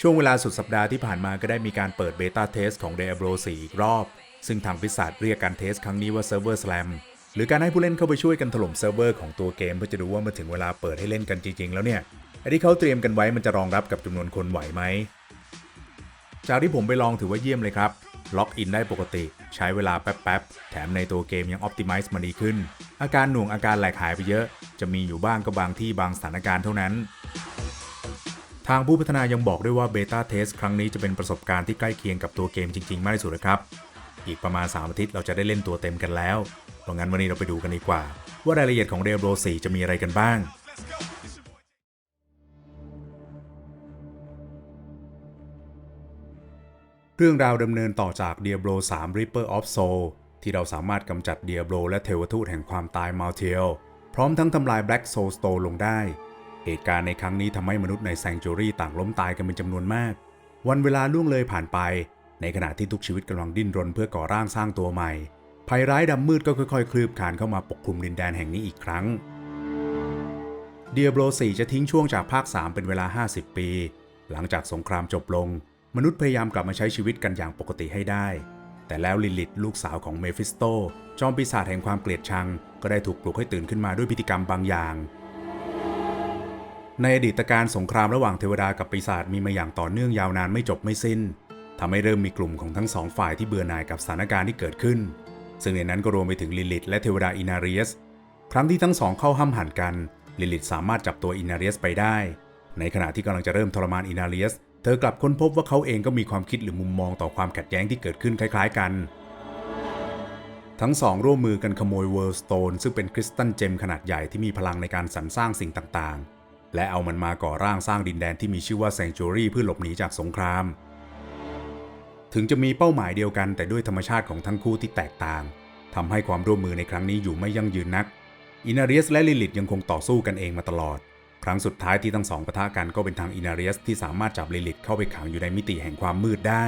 ช่วงเวลาสุดสัปดาห์ที่ผ่านมาก็ได้มีการเปิดเบต้าเทสของ Diablo 4 อีกรอบ ซึ่งทางพิศาจเรียกการเทสครั้งนี้ว่า Server Slam หรือการให้ผู้เล่นเข้าไปช่วยกันถล่มเซิร์ฟเวอร์ของตัวเกม เพื่อจะดูว่ามาถึงเวลาเปิดให้เล่นกันจริง ๆ แล้วเนี่ยไอ้ที่เขาเตรียมกันไว้มันจะรองรับกับจำนวนคนไหวไหมจากที่ผมไปลองถือว่าเยี่ยมเลยครับ ล็อกอินได้ปกติ ใช้เวลาแป๊บๆ แถมในตัวเกมยังอ p ติ m i z e มาดีขึ้น อาการหน่วงอาการแหลกหายไปเยอะ จะมีอยู่บ้างก็บางที่บางสถานการณ์เท่านั้น ทางผู้พัฒนายังบอกด้วยว่าเบต้าเทสครั้งนี้จะเป็นประสบการณ์ที่ใกล้เคียงกับตัวเกมจริงๆ มากที่สุดนะครับ อีกประมาณ 3 อาทิตย์เราจะได้เล่นตัวเต็มกันแล้ว เพราะงั้นวันนี้เราไปดูกันดีกว่า ว่ารายละเอียดของ Diablo 4จะมีอะไรกันบ้าง เรื่องราวดำเนินต่อจาก Diablo 3 Reaper of Soul ที่เราสามารถกำจัด Diablo และเทวทูตแห่งความตาย Malthael พร้อมทั้งทำลาย Black Soul Stone ลงได้ เหตุการณ์ในครั้งนี้ทำให้มนุษย์ใน Sanctuary ต่างล้มตายกันเป็นจำนวนมาก วันเวลาล่วงเลยผ่านไป ในขณะที่ทุกชีวิตกำลังดิ้นรนเพื่อก่อร่างสร้างตัวใหม่ภัยร้ายดำมืดก็ค่อยๆ คลืบคลานเข้ามาปกคลุมดินแดนแห่งนี้อีกครั้ง Diablo 4 จะทิ้งช่วงจากภาค 3 เป็นเวลา 50 ปี หลังจากสงครามจบลง มนุษย์พยายามกลับมาใช้ชีวิตกันอย่างปกติให้ได้ แต่แล้วลิลิตลูกสาวของเมฟิสโต จอมปีศาจแห่งความเกลียดชัง ก็ได้ถูกปลุกให้ตื่นขึ้นมาด้วยพิธีกรรมบางอย่าง ในอดีตการสงครามระหว่างเทวดากับปีศาจมีมาอย่างต่อเนื่องยาวนานไม่จบไม่สิ้นทำให้เริ่มมีกลุ่มของทั้งสองฝ่ายที่เบื่อหน่ายกับสถานการณ์ที่เกิดขึ้น ซึ่งในนั้นก็รวมไปถึงลิลิตและเทวดาอินาเรียส ครั้งที่ทั้งสองเข้าห้ำหันกัน ลิลิตสามารถจับตัวอินาเรียสไปได้ ในขณะที่กำลังจะเริ่มทรมานอินาเรียส เธอกลับค้นพบว่าเขาเองก็มีความคิดหรือมุมมองต่อความขัดแย้งที่เกิดขึ้นคล้ายๆกัน ทั้งสองร่วมมือกันขโมยเวิร์สโตนซึ่งเป็นคริสตัลเจมขนาดใหญ่ที่มีพลังในการสรรสร้างสิ่งต่างๆ และเอามันมาก่อร่างสร้างดินแดนที่มีชื่อว่าแซงจูรี่เพื่อหลบหนีจากสงคราม ถึงจะมีเป้าหมายเดียวกันแต่ด้วยธรรมชาติของทั้งคู่ที่แตกต่างทำให้ความร่วมมือในครั้งนี้อยู่ไม่ยั่งยืนนักอินาเรียสและลิลิตยังคงต่อสู้กันเองมาตลอด ครั้งสุดท้ายที่ทั้งสองปะทะกันก็เป็นทางอินาเรียสที่สามารถจับลิลิตเข้าไปขังอยู่ในมิติแห่งความมืดได้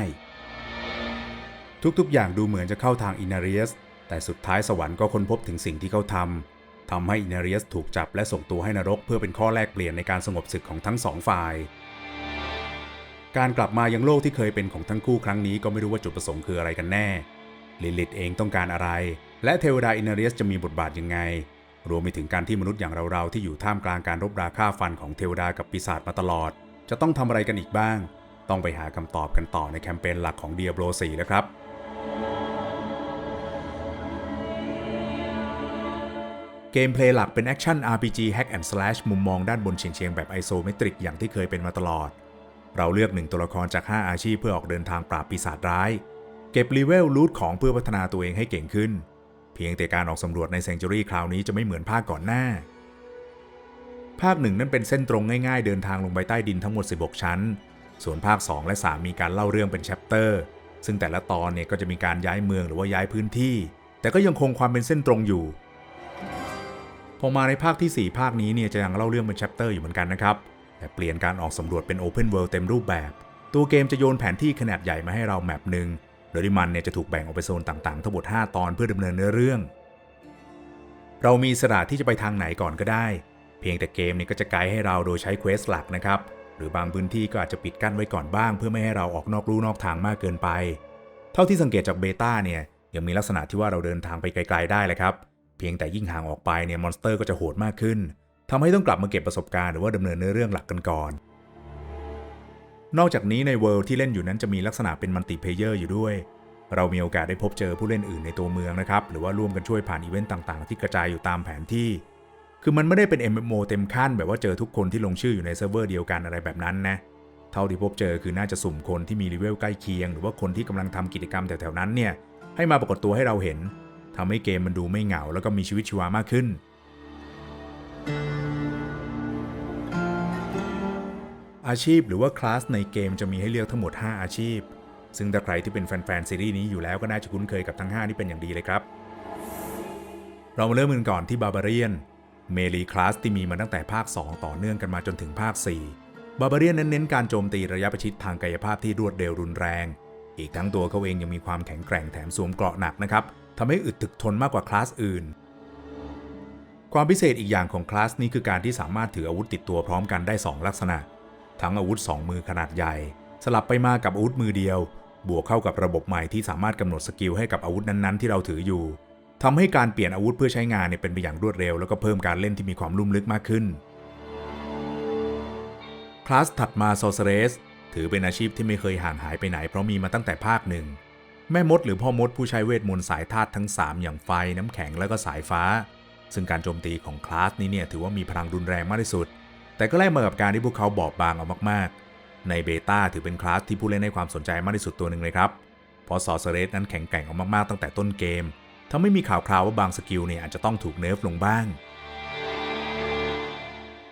ทุกๆ อย่างดูเหมือนจะเข้าทางอินาเรียส แต่สุดท้ายสวรรค์ก็ค้นพบถึงสิ่งที่เขาทำทำให้อินาเรียสถูกจับและส่งตัวให้นรกเพื่อเป็นข้อแลกเปลี่ยนในการสงบศึกของทั้งสองฝ่าย การกลับมายังโลกที่เคยเป็นของทั้งคู่ครั้งนี้ก็ไม่รู้ว่าจุดประสงค์คืออะไรกันแน่ลิลิตเองต้องการอะไร และเทวดาอินาเรียสจะมีบทบาทยังไง รวมไปถึงการที่มนุษย์อย่างเราๆที่อยู่ท่ามกลางการรบราฆ่าฟันของเทวดากับปีศาจมาตลอด จะต้องทำอะไรกันอีกบ้าง ต้องไปหาคำตอบกันต่อในแคมเปญหลักของ Diablo 4แล้วครับเกมเพลย์หลักเป็นแอคชั่น RPG Hack and Slash มุมมองด้านบนเฉียงๆ แบบไอโซเมตริกอย่างที่เคยเป็นมาตลอด เราเลือกหนึ่งตัวละครจาก 5 อาชีพเพื่อออกเดินทางปราบปีศาจร้าย เก็บรีเวลลูทของเพื่อพัฒนาตัวเองให้เก่งขึ้น เพียงแต่การออกสำรวจในแซงจูรี่คราวนี้จะไม่เหมือนภาคก่อนหน้า ภาคหนึ่งนั้นเป็นเส้นตรงง่ายๆ เดินทางลงไปใต้ดินทั้งหมด 16 ชั้น ส่วนภาค 2 และ 3 มีการเล่าเรื่องเป็นแชปเตอร์ ซึ่งแต่ละตอนเนี่ยก็จะมีการย้ายเมืองหรือว่าย้ายพื้นที่ แต่ก็ยังคงความเป็นเส้นตรงอยู่ พอมาในภาคที่ 4 ภาคนี้เนี่ยจะยังเล่าเรื่องเป็นแชปเตอร์อยู่เหมือนกันนะครับ แต่เปลี่ยนการออกสำรวจเป็น Open World เต็มรูปแบบ ตัวเกมจะโยนแผนที่ขนาดใหญ่มาให้เราแมปหนึ่ง โดยที่มันเนี่ยจะถูกแบ่งออกเป็นโซนต่างๆ ทั้งหมด 5 ตอนเพื่อดำเนินเนื้อเรื่อง เรามีสระที่จะไปทางไหนก่อนก็ได้ เพียงแต่เกมเนี้ก็จะไกด์ให้เราโดยใช้เควสหลักนะครับ หรือบางพื้นที่ก็อาจจะปิดกั้นไว้ก่อนบ้าง เพื่อไม่ให้เราออกนอกลู่นอกทางมากเกินไป เท่าที่สังเกตจากเบต้าเนี่ยยังมีลักษณะที่ว่าเราเดินทางไปไกล ๆได้เลยครับ เพียงแต่ยิ่งห่างออกไปเนี่ยมอนสเตอร์ก็จะโหดมากขึ้นทำให้ต้องกลับมาเก็บประสบการณ์หรือว่าดำเนินเนื้อเรื่องหลักกันก่อน นอกจากนี้ในเวิลด์ที่เล่นอยู่นั้นจะมีลักษณะเป็นมัลติเพเยอร์อยู่ด้วย เรามีโอกาสได้พบเจอผู้เล่นอื่นในตัวเมืองนะครับ หรือว่าร่วมกันช่วยผ่านอีเวนต์ต่างๆ ที่กระจายอยู่ตามแผนที่ คือมันไม่ได้เป็น MMO เต็มขั้นแบบว่าเจอทุกคนที่ลงชื่ออยู่ในเซิร์ฟเวอร์เดียวกันอะไรแบบนั้นนะ เท่าที่พบเจอคือน่าจะสุ่มคนที่มีเลเวลใกล้เคียง หรือว่าคนที่กำลังทำกิจกรรมแถวๆนั้นเนี่ย ให้มาปรากฏตัวให้เราเห็นทำให้เกมมันดูไม่เหงาแล้วก็มีชีวิตชีวามากขึ้น อาชีพหรือว่าคลาสในเกมจะมีให้เลือกทั้งหมด 5 อาชีพ ซึ่งถ้าใครที่เป็นแฟนๆซีรีส์นี้อยู่แล้วก็น่าจะคุ้นเคยกับทั้ง 5 นี้เป็นอย่างดีเลยครับ เรามาเริ่มกันก่อนที่บาบาเรียนเมลีคลาสที่มีมาตั้งแต่ภาค 2 ต่อเนื่องกันมาจนถึงภาค 4 บาบาเรียนนั้นเน้นการโจมตีระยะประชิดทางกายภาพที่รวดเร็วรุนแรง อีกทั้งตัวเขาเองยังมีความแข็งแกร่งแถมสวมเกราะหนักนะครับทำให้อึดถึกทนมากกว่าคลาสอื่น ความพิเศษอีกอย่างของคลาสนี้คือการที่สามารถถืออาวุธติดตัวพร้อมกันได้ 2 ลักษณะ ทั้งอาวุธ 2 มือขนาดใหญ่ สลับไปมากับอาวุธมือเดียว บวกเข้ากับระบบใหม่ที่สามารถกำหนดสกิลให้กับอาวุธนั้นๆ ที่เราถืออยู่ทำให้การเปลี่ยนอาวุธเพื่อใช้งานเนี่ยเป็นไปอย่างรวดเร็ว แล้วก็เพิ่มการเล่นที่มีความลุ่มลึกมากขึ้น คลาสถัดมา Sorceress ถือเป็นอาชีพที่ไม่เคยห่างหายไปไหน เพราะมีมาตั้งแต่ภาคหนึ่ง แม่มดหรือพ่อมดผู้ใช้เวทมนต์สายธาตุทั้ง 3 อย่างไฟน้ำแข็งและก็สายฟ้า ซึ่งการโจมตีของคลาสนี้เนี่ยถือว่ามีพลังรุนแรงมากที่สุด แต่ก็แลกมากับการที่พวกเขาบอบบางเอามากๆ ในเบต้าถือเป็นคลาสที่ผู้เล่นให้ความสนใจมากที่สุดตัวหนึ่งเลยครับ เพราะซอเซเรสนั้นแข็งแกร่งเอามากๆตั้งแต่ต้นเกมทำให้มีข่าวคราวว่าบางสกิลเนี่ยอาจจะต้องถูกเนิร์ฟลงบ้าง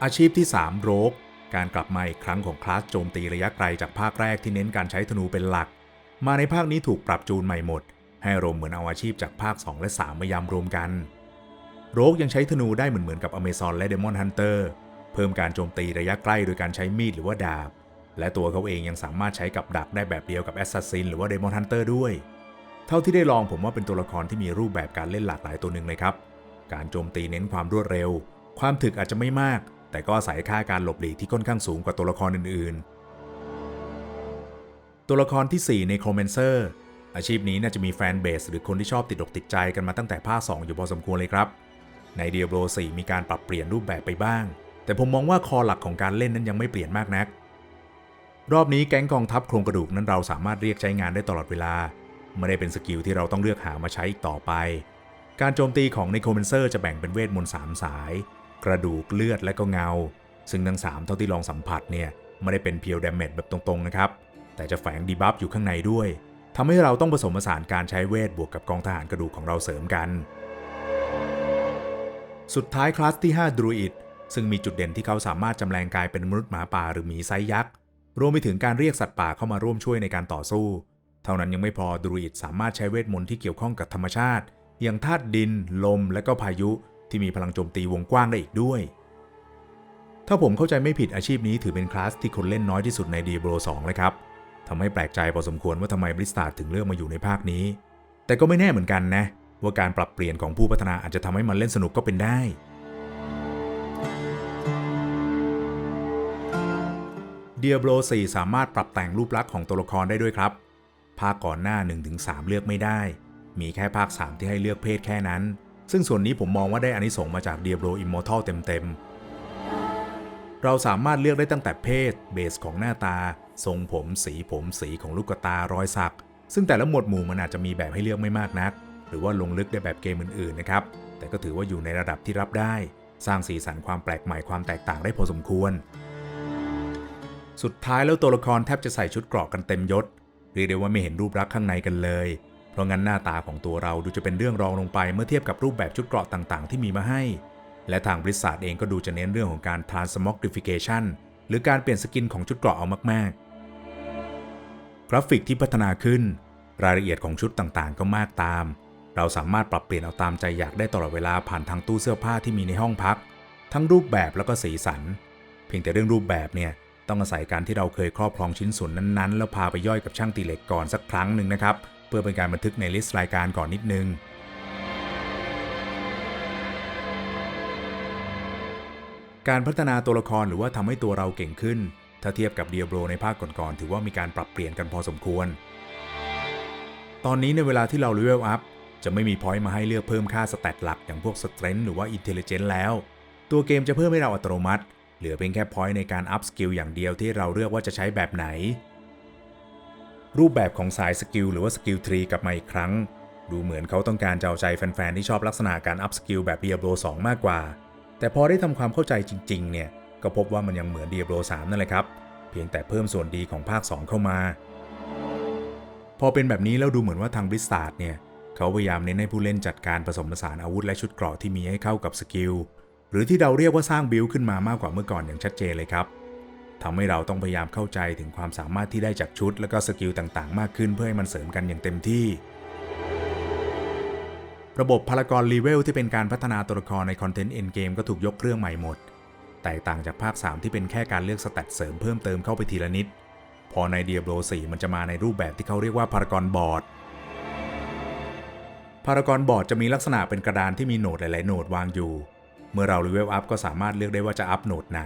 อาชีพที่ 3 โรกการกลับมาอีกครั้งของคลาสโจมตีระยะไกลจากภาคแรกที่เน้นการใช้ธนูเป็นหลัก มาในภาคนี้ถูกปรับจูนใหม่หมด ให้รวมเหมือนเอาอาชีพจากภาค 2 และ 3 มายำรวมกัน โรกยังใช้ธนูได้เหมือนเหมือนกับอเมซอนและเดมอนฮันเตอร์ เพิ่มการโจมตีระยะใกล้โดยการใช้มีดหรือว่าดาบ และตัวเขาเองยังสามารถใช้กับดักได้แบบเดียวกับแอสซัสซินหรือว่าเดมอนฮันเตอร์ด้วย เท่าที่ได้ลองผมว่าเป็นตัวละครที่มีรูปแบบการเล่นหลากหลายตัวหนึ่งเลยครับ การโจมตีเน้นความรวดเร็ว ความถึกอาจจะไม่มาก แต่ก็อาศัยค่าการหลบหลีกที่ค่อนข้างสูงกว่าตัวละครอื่น ๆ ตัวละครที่ 4 ในโครเมนเซอร์อาชีพนี้น่าจะมีแฟนเบสหรือคนที่ชอบติดอกติดใจกันมาตั้งแต่ภาค2อยู่พอสมควรเลยครับ ใน Diablo 4 มีการปรับเปลี่ยนรูปแบบไปบ้าง แต่ผมมองว่าคอหลักของการเล่นนั้นยังไม่เปลี่ยนมากนัก รอบนี้แก๊งกองทัพโครงกระดูกนั้นเราสามารถเรียกใช้งานได้ตลอดเวลา ไม่ได้เป็นสกิลที่เราต้องเลือกหามาใช้อีกต่อไป การโจมตีของ n นโคเมนเซอร์จะแบ่งเป็นเวทมนต์3สาย กระดูกเลือดและก็เงา ซึ่งทั้ง3เท่าที่ลองสัมผัสเนี่ยไม่ได้เป็นเพียวดาเมจแบบตรงๆนะครับ แต่จะแฝงดีบัฟอยู่ข้างในด้วยทำให้เราต้องผสมผสานการใช้เวทบวกกับกองทหารกระดูกของเราเสริมกัน สุดท้ายคลาสที่5ดรูอิด ซึ่งมีจุดเด่นที่เขาสามารถจำแรงกายเป็นมนุษย์หมาป่าหรือหมีไซยักษ์รวมไปถึงการเรียกสัตว์ป่าเข้ามาร่วมช่วยในการต่อสู้ เท่านั้นยังไม่พอดรูอิดสามารถใช้เวทมนต์ที่เกี่ยวข้องกับธรรมชาติ อย่างธาตุดิน ลม และก็พายุที่มีพลังโจมตีวงกว้างได้อีกด้วย ถ้าผมเข้าใจไม่ผิดอาชีพนี้ถือเป็นคลาสที่คนเล่นน้อยที่สุดใน Diablo 2เลยครับทำให้แปลกใจพอสมควรว่าทำไมบริสตาร์ถึงเลือกมาอยู่ในภาคนี้ แต่ก็ไม่แน่เหมือนกันนะว่าการปรับเปลี่ยนของผู้พัฒนาอาจจะทำให้มันเล่นสนุกก็เป็นได้ Diablo 4 สามารถปรับแต่งรูปลักษณ์ของตัวละครได้ด้วยครับ ภาคก่อนหน้า 1-3 เลือกไม่ได้ มีแค่ภาค 3 ที่ให้เลือกเพศแค่นั้น ซึ่งส่วนนี้ผมมองว่าได้อานิสงส์มาจาก Diablo Immortal เต็มๆ เราสามารถเลือกได้ตั้งแต่เพศ เบสของหน้าตา ทรงผม สีผม สีของลูกตารอยสัก ซึ่งแต่ละหมวดหมู่มันอาจจะมีแบบให้เลือกไม่มากนัก หรือว่าลงลึกได้แบบเกมอื่นๆ นะครับ แต่ก็ถือว่าอยู่ในระดับที่รับได้ สร้างสีสันความแปลกใหม่ความแตกต่างได้พอสมควร สุดท้ายแล้วตัวละครแทบจะใส่ชุดเกราะกันเต็มยศเรียกได้ว่าไม่เห็นรูปลักษณ์ข้างในกันเลย เพราะงั้นหน้าตาของตัวเราดูจะเป็นเรื่องรองลงไปเมื่อเทียบกับรูปแบบชุดเกราะต่างๆ ที่มีมาให้ และทางบริษัทเองก็ดูจะเน้นเรื่องของการ transmogrification หรือการเปลี่ยนสกินของชุดเกราะเอามากๆ กราฟิกที่พัฒนาขึ้น รายละเอียดของชุดต่างๆ ก็มากตาม เราสามารถปรับเปลี่ยนเอาตามใจอยากได้ตลอดเวลาผ่านทางตู้เสื้อผ้าที่มีในห้องพัก ทั้งรูปแบบแล้วก็สีสัน เพียงแต่เรื่องรูปแบบเนี่ย ต้องอาศัยการที่เราเคยครอบครองชิ้นส่วนนั้นๆ แล้วพาไปย่อยกับช่างตีเหล็กก่อนสักครั้งหนึ่งนะครับ เพื่อเป็นการบันทึกในลิสต์รายการก่อนนิดนึงการพัฒนาตัวละครหรือว่าทำให้ตัวเราเก่งขึ้น ถ้าเทียบกับ Diablo ในภาคก่อนๆ ถือว่ามีการปรับเปลี่ยนกันพอสมควร ตอนนี้ในเวลาที่เราเลเวลอัพจะไม่มีพอยต์มาให้เลือกเพิ่มค่าสแตทหลักอย่างพวก Strength หรือว่า Intelligence แล้ว ตัวเกมจะเพิ่มให้เราอัตโนมัติ เหลือเป็นแค่พอยต์ในการอัพสกิลอย่างเดียวที่เราเลือกว่าจะใช้แบบไหน รูปแบบของสายสกิลหรือว่าสกิลทรีกลับมาอีกครั้ง ดูเหมือนเขาต้องการจะเอาใจแฟนๆ ที่ชอบลักษณะการอัพสกิลแบบ Diablo 2 มากกว่า แต่พอได้ทำความเข้าใจจริงๆ เนี่ย ก็พบว่ามันยังเหมือน Diablo 3 นั่นแหละครับ เพียงแต่เพิ่มส่วนดีของภาค 2 เข้ามา พอเป็นแบบนี้แล้วดูเหมือนว่าทางบริษัทเนี่ยเขาพยายามเน้นให้ผู้เล่นจัดการผสมผสานอาวุธและชุดเกราะที่มีให้เข้ากับสกิล หรือที่เราเรียกว่าสร้างบิลขึ้นมามากกว่าเมื่อก่อนอย่างชัดเจนเลยครับทำให้เราต้องพยายามเข้าใจถึงความสามารถที่ได้จากชุด และก็สกิลต่างๆ มากขึ้นเพื่อให้มันเสริมกันอย่างเต็มที่ ระบบพารากอนรีเวลที่เป็นการพัฒนาตัวละครในคอนเทนต์เอ็นเกมก็ถูกยกเครื่องใหม่หมด แตกต่างจากภาค 3 ที่เป็นแค่การเลือกสแตทเสริมเพิ่มเติมเข้าไปทีละนิด พอใน Diablo 4มันจะมาในรูปแบบที่เขาเรียกว่าพารากอนบอร์ดพารากอนบอร์ดจะมีลักษณะเป็นกระดานที่มีโหนดหลาย ๆ โหนดวางอยู่ เมื่อเราเลเวลอัพก็สามารถเลือกได้ว่าจะอัพโหนดไหน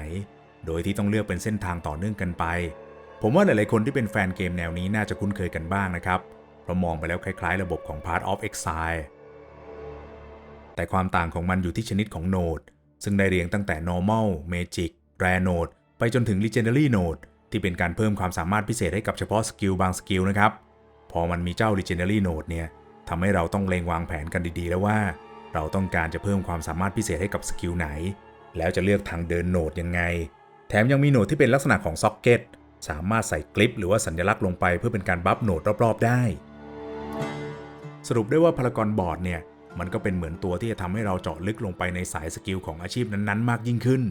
โดยที่ต้องเลือกเป็นเส้นทางต่อเนื่องกันไป ผมว่าหลายๆคนที่เป็นแฟนเกมแนวนี้น่าจะคุ้นเคยกันบ้างนะครับ เพราะมองไปแล้วคล้ายๆ ระบบของ Path of Exile แต่ความต่างของมันอยู่ที่ชนิดของโหนด ซึ่งได้เรียงตั้งแต่ normal magic rare node ไปจนถึง legendary node ที่เป็นการเพิ่มความสามารถพิเศษให้กับเฉพาะสกิลบางสกิลนะครับ พอมันมีเจ้า legendary node เนี่ยทำให้เราต้องเลงวางแผนกันดีๆ แล้วว่า เราต้องการจะเพิ่มความสามารถพิเศษให้กับสกิลไหน แล้วจะเลือกทางเดินโหนดยังไง แถมยังมีโหนดที่เป็นลักษณะของซ็อกเก็ตสามารถใส่คลิปหรือว่าสัญลักษณ์ลงไปเพื่อเป็นการบัฟโหนดรอบๆ ได้ สรุปได้ว่าพารากอนบอร์ดเนี่ยมันก็เป็นเหมือนตัวที่จะทำให้เราเจาะลึกลงไปในสายสกิลของอาชีพนั้นๆ มากยิ่งขึ้น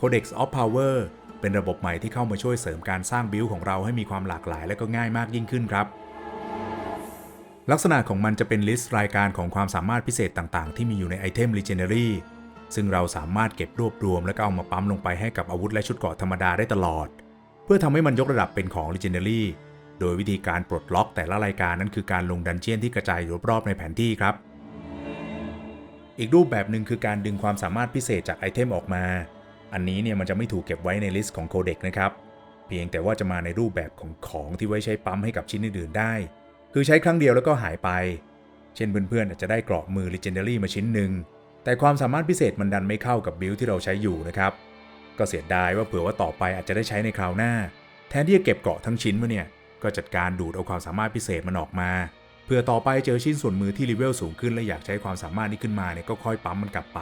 Codex of Power เป็นระบบใหม่ที่เข้ามาช่วยเสริมการสร้างบิลของเราให้มีความหลากหลายและก็ง่ายมากยิ่งขึ้นครับ ลักษณะของมันจะเป็นลิสต์รายการของความสามารถพิเศษต่างๆ ที่มีอยู่ในไอเทม Legendary ซึ่งเราสามารถเก็บรวบรวม และก็เอามาปั๊มลงไปให้กับอาวุธและชุดเกราะธรรมดาได้ตลอด เพื่อทำให้มันยกระดับเป็นของ Legendary โดยวิธีการปลดล็อกแต่ละรายการนั้นคือการลงดันเจียนที่กระจายอยู่รอบๆในแผนที่ครับ อีกรูปแบบหนึ่งคือการดึงความสามารถพิเศษจากไอเทมออกมา อันนี้เนี่ยมันจะไม่ถูกเก็บไว้ในลิสต์ของโคเด็กนะครับ เพียงแต่ว่าจะมาในรูปแบบของของที่ไว้ใช้ปั๊มให้กับชิ้นอื่นๆได้ คือใช้ครั้งเดียวแล้วก็หายไป เช่นเพื่อนๆอาจจะได้เกราะมือ Legendary มาชิ้นหนึ่ง แต่ความสามารถพิเศษมันดันไม่เข้ากับบิลที่เราใช้อยู่นะครับ ก็เสียดายว่าเผื่อว่าต่อไปอาจจะได้ใช้ในคราวหน้า แทนที่จะเก็บเกราะทั้งชิ้นมาเนี่ย ก็จัดการดูดเอาความสามารถพิเศษมันออกมา เพื่อต่อไปเจอชิ้นส่วนมือที่เลเวลสูงขึ้นและอยากใช้ความสามารถนี้ขึ้นมาเนี่ยก็ค่อยปั๊มมันกลับไป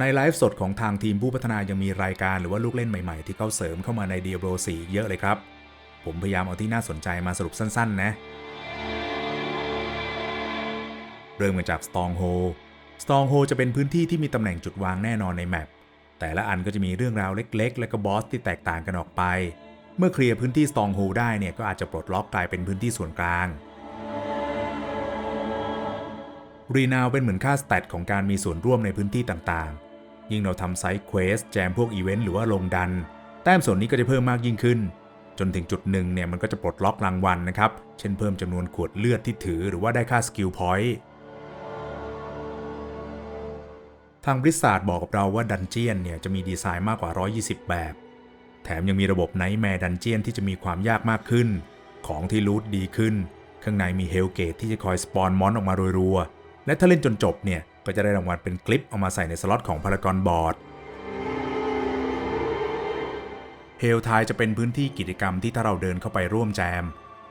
ในไลฟ์สดของทางทีมผู้พัฒนายังมีรายการหรือว่าลูกเล่นใหม่ๆ ที่เขาเสริมเข้ามาใน Diablo 4 เยอะเลยครับ ผมพยายามเอาที่น่าสนใจมาสรุปสั้นๆ นะ เริ่มกันจาก Stronghold Stronghold จะเป็นพื้นที่ที่มีตำแหน่งจุดวางแน่นอนในแมปแต่ละอันก็จะมีเรื่องราวเล็ก ๆ และก็บอสที่แตกต่างกันออกไป เมื่อเคลียร์พื้นที่ Stronghold ได้เนี่ยก็อาจจะปลดล็อกกลายเป็นพื้นที่ส่วนกลางรีนาวเป็นเหมือนค่าสแตทของการมีส่วนร่วมในพื้นที่ต่างๆ ยิ่งเราทำไซต์เควสแจมพวกอีเวนต์หรือว่าลงดัน แต้มส่วนนี้ก็จะเพิ่มมากยิ่งขึ้น จนถึงจุดหนึ่งเนี่ยมันก็จะปลดล็อกรางวัลนะครับ เช่นเพิ่มจำนวนขวดเลือดที่ถือหรือว่าได้ค่าสกิลพอยต์ทางบริษัทบอกกับเราว่าดันเจียนเนี่ยจะมีดีไซน์มากกว่า 120 แบบ แถมยังมีระบบไนท์แมร์ดันเจียนที่จะมีความยากมากขึ้น ของที่รูทดีขึ้น ข้างในมีเฮลเกตที่จะคอยสปอนมอนออกมาโดยรัวและถ้าเล่นจนจบเนี่ยก็จะได้รางวัลเป็นคลิปเอามาใส่ในสล็อตของพารากอนบอร์ดเฮลไทจะเป็นพื้นที่กิจกรรมที่ถ้าเราเดินเข้าไปร่วมแจม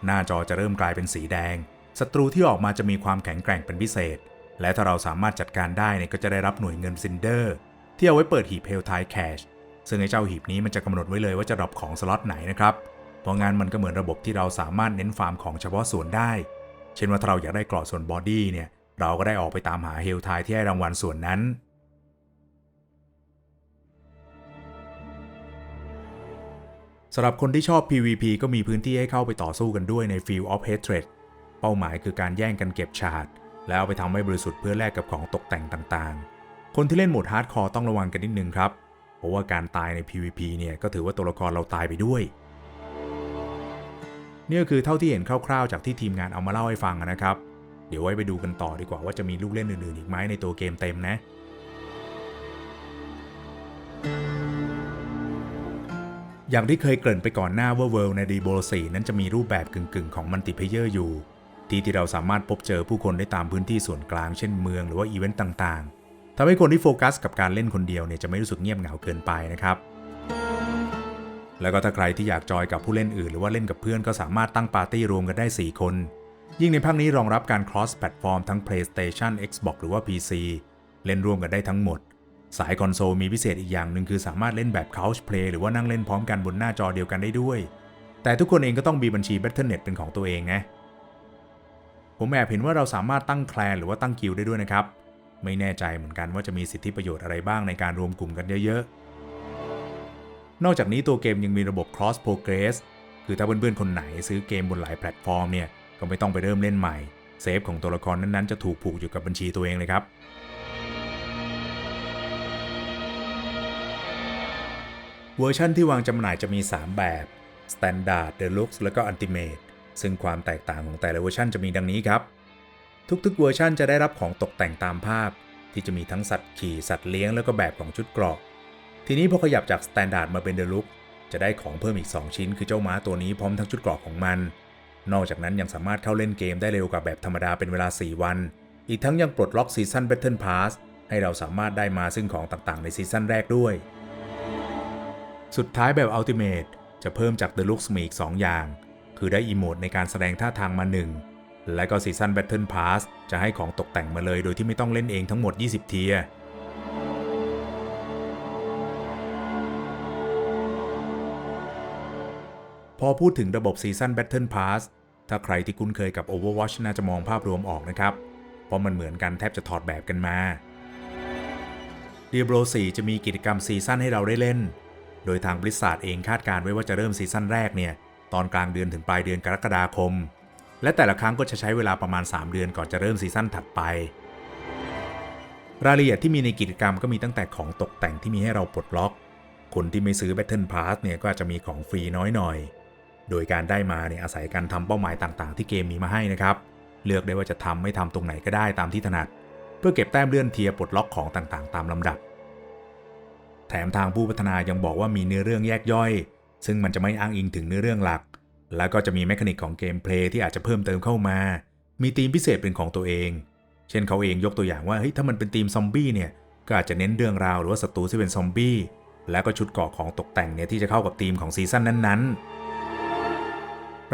หน้าจอจะเริ่มกลายเป็นสีแดง ศัตรูที่ออกมาจะมีความแข็งแกร่งเป็นพิเศษ และถ้าเราสามารถจัดการได้เนี่ยก็จะได้รับหน่วยเงินซินเดอร์ ที่เอาไว้เปิดหีบเฮลไทแคชซึ่งไอ้เจ้าหีบนี้มันจะกำหนดไว้เลยว่าจะดรอปของสล็อตไหนนะครับเพราะงั้นมันก็เหมือนระบบที่เราสามารถเน้นฟาร์มของเฉพาะส่วนได้ เช่นว่าถ้าเราอยากได้กราะส่วนบอดี้เนี่ย เราก็ได้ออกไปตามหาเฮลไทที่ให้รางวัลส่วนนั้น สำหรับคนที่ชอบ PVP ก็มีพื้นที่ให้เข้าไปต่อสู้กันด้วยใน Field of Hatred เป้าหมายคือการแย่งกันเก็บฉาดแล้วเอาไปทำให้บริสุทธิ์เพื่อแลกกับของตกแต่งต่างๆ คนที่เล่นโหมดฮาร์ดคอร์ต้องระวังกันนิดนึงครับ เพราะว่าการตายใน PVP เนี่ยก็ถือว่าตัวละครเราตายไปด้วยนี่ก็คือเท่าที่เห็นคร่าวๆ จากที่ทีมงานเอามาเล่าให้ฟังนะครับ เดี๋ยวไว้ไปดูกันต่อดีกว่าว่าจะมีลูกเล่นอื่นๆอีกไหมในตัวเกมเต็มนะ อย่างที่เคยเกริ่นไปก่อนหน้าว่า World ใน Diablo 4นั้นจะมีรูปแบบกึ่งๆ ของมัลติเพเยอร์อยู่ ที่ที่เราสามารถพบเจอผู้คนได้ตามพื้นที่ส่วนกลางเช่นเมืองหรือว่าอีเวนต์ต่างๆทำให้คนที่โฟกัสกับการเล่นคนเดียวเนี่ยจะไม่รู้สึกเงียบเหงาเกินไปนะครับแล้วก็ถ้าใครที่อยากจอยกับผู้เล่นอื่นหรือว่าเล่นกับเพื่อนก็สามารถตั้งปาร์ตี้รวมกันได้ 4 คน ยิ่งในภาคนี้รองรับการ cross platform ทั้ง PlayStation Xbox หรือว่า PC เล่นร่วมกันได้ทั้งหมด สายคอนโซลมีพิเศษอีกอย่างหนึ่งคือสามารถเล่นแบบ Couch Play หรือว่านั่งเล่นพร้อมกันบนหน้าจอเดียวกันได้ด้วย แต่ทุกคนเองก็ต้องมีบัญชี Battle.net เป็นของตัวเองนะผมแอบเห็นว่าเราสามารถตั้งแคลนหรือว่าตั้งกิลได้ด้วยนะครับ ไม่แน่ใจเหมือนกันว่าจะมีสิทธิประโยชน์อะไรบ้างในการรวมกลุ่มกันเยอะๆ นอกจากนี้ตัวเกมยังมีระบบ Cross Progress คือถ้าเพื่อนๆคนไหนซื้อเกมบนหลายแพลตฟอร์มเนี่ย ก็ไม่ต้องไปเริ่มเล่นใหม่ เซฟของตัวละครนั้นๆจะถูกผูกอยู่กับบัญชีตัวเองเลยครับ เวอร์ชั่นที่วางจำหน่ายจะมี 3 แบบ Standard Deluxe แล้วก็ Ultimate ซึ่งความแตกต่างของแต่ละเวอร์ชันจะมีดังนี้ครับ ทุกๆเวอร์ชันจะได้รับของตกแต่งตามภาพ ที่จะมีทั้งสัตว์ขี่สัตว์เลี้ยงแล้วก็แบบของชุดเกราะทีนี้พอขยับจาก Standard มาเป็น Deluxe จะได้ของเพิ่มอีก 2 ชิ้น คือเจ้าม้าตัวนี้พร้อมทั้งชุดเกราะของมัน นอกจากนั้นยังสามารถเข้าเล่นเกมได้เร็วกว่าแบบธรรมดาเป็นเวลา 4 วัน อีกทั้งยังปลดล็อกซีซั่น Battle Pass ให้เราสามารถได้มาซึ่งของต่างๆ ในซีซั่นแรกด้วย สุดท้ายแบบ Ultimate จะเพิ่มจาก Deluxe มีอีก 2 อย่าง คือได้อีโมดในการแสดงท่าทางมา 1 และก็ซีซั่น Battle Pass จะให้ของตกแต่งมาเลยโดยที่ไม่ต้องเล่นเองทั้งหมด 20 เทียพอพูดถึงระบบซีซัน Battle Pass ถ้าใครที่คุ้นเคยกับ Overwatch น่าจะมองภาพรวมออกนะครับ เพราะมันเหมือนกันแทบจะถอดแบบกันมา Diablo 4 จะมีกิจกรรมซีซั่นให้เราได้เล่น โดยทางบริษัทเองคาดการไว้ว่าจะเริ่มซีซั่นแรกเนี่ย ตอนกลางเดือนถึงปลายเดือนกรกฎาคม และแต่ละครั้งก็จะใช้เวลาประมาณ 3 เดือนก่อนจะเริ่มซีซั่นถัดไป รายละเอียดที่มีในกิจกรรมก็มีตั้งแต่ของตกแต่งที่มีให้เราปลดล็อก คนที่ไม่ซื้อ Battle Pass เนี่ยก็อาจจะมีของฟรีน้อยหน่อย โดยการได้มาเนี่ยอาศัยการทำเป้าหมายต่างๆ ที่เกมมีมาให้นะครับ เลือกได้ว่าจะทำไม่ทำตรงไหนก็ได้ตามที่ถนัด เพื่อเก็บแต้มเลื่อนเทียปลดล็อกของต่างๆ ตามลำดับ แถมทางผู้พัฒนายังบอกว่ามีเนื้อเรื่องแยกย่อย ซึ่งมันจะไม่อ้างอิงถึงเนื้อเรื่องหลัก แล้วก็จะมีแมคานิกของเกมเพลย์ที่อาจจะเพิ่มเติมเข้ามา มีธีมพิเศษเป็นของตัวเอง เช่นเขาเองยกตัวอย่างว่าเฮ้ยถ้ามันเป็นธีมซอมบี้เนี่ยก็อาจจะเน้นเรื่องราวหรือว่าศัตรูที่เป็นซอมบี้แล้วก็ชุดเกราะของตกแต่งเนี่ยที่จะเข้ากับธีมของซีซั่นนั้นๆ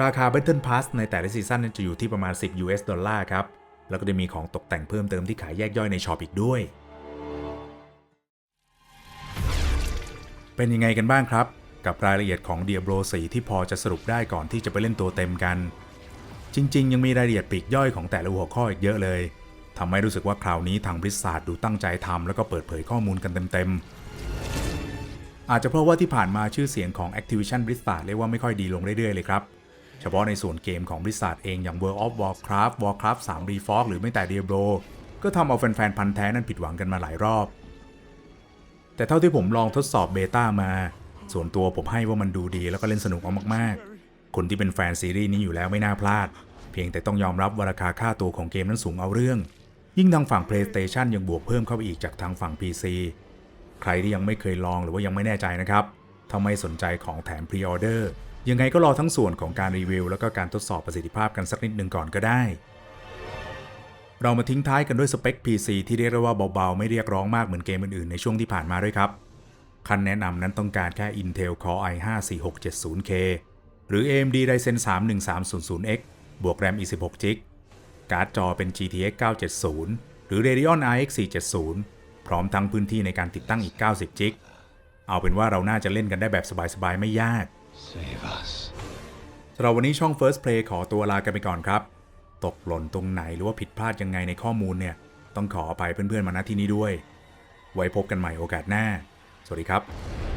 ราคา Battle Pass ในแต่ละซีซั่นจะอยู่ที่ประมาณ 10 US ดอลลาร์ครับ แล้วก็จะมีของตกแต่งเพิ่มเติมที่ขายแยกย่อยในช็อปอีกด้วย เป็นยังไงกันบ้างครับ กับรายละเอียดของ Diablo 4 ที่พอจะสรุปได้ก่อนที่จะไปเล่นตัวเต็มกัน จริง ๆ ยังมีรายละเอียดปีกย่อยของแต่ละหัวข้ออีกเยอะเลยทำให้รู้สึกว่าคราวนี้ทางบริษัทดูตั้งใจทำแล้วก็เปิดเผยข้อมูลกันเต็มๆอาจจะเพราะว่าที่ผ่านมาชื่อเสียงของ Activision Blizzard เรียกว่าไม่ค่อยดีลงเรื่อยๆเลยครับ ฉพาะในส่วนเกมของ Blizzard เองอย่าง World of Warcraft Warcraft 3 Reforged หรือไม่แต่ Diablo ก็ทำเอาแฟนๆ พันแท้นั้นผิดหวังกันมาหลายรอบ แต่เท่าที่ผมลองทดสอบเบต้ามา ส่วนตัวผมให้ว่ามันดูดีแล้วก็เล่นสนุกมากๆ คนที่เป็นแฟนซีรีส์นี้อยู่แล้วไม่น่าพลาด เพียงแต่ต้องยอมรับว่าราคาค่าตัวของเกมนั้นสูงเอาเรื่อง ยิ่งทางฝั่ง PlayStation ยังบวกเพิ่มเข้าไปอีกจากทางฝั่ง PC ใครที่ยังไม่เคยลองหรือว่ายังไม่แน่ใจนะครับถ้าไม่สนใจของแถมพรีออเดอร์ ยังไงก็รอทั้งส่วนของการรีวิว แล้วก็การทดสอบประสิทธิภาพกันสักนิดหนึ่งก่อนก็ได้ เรามาทิ้งท้ายกันด้วยสเปค PC ที่เรียกว่าเบาๆ ไม่เรียกร้องมากเหมือนเกมอื่นๆ ในช่วงที่ผ่านมาด้วยครับ คันแนะนำนั้นต้องการแค่ Intel Core i5 4670K หรือ AMD Ryzen 3 1300X บวก RAM อีก 16GB การ์ดจอเป็น GTX 970 หรือ Radeon RX 470 พร้อมทั้งพื้นที่ในการติดตั้งอีก 90GB เอาเป็นว่าเราน่าจะเล่นกันได้แบบสบายๆ ไม่ยาก Save us. สำหรับวันนี้ช่อง First Play ขอตัวลากันไปก่อนครับ ตกหล่นตรงไหนหรือว่าผิดพลาดยังไงในข้อมูลเนี่ย ต้องขออภัยเพื่อนๆมาณที่นี้ด้วย ไว้พบกันใหม่โอกาสหน้า สวัสดีครับ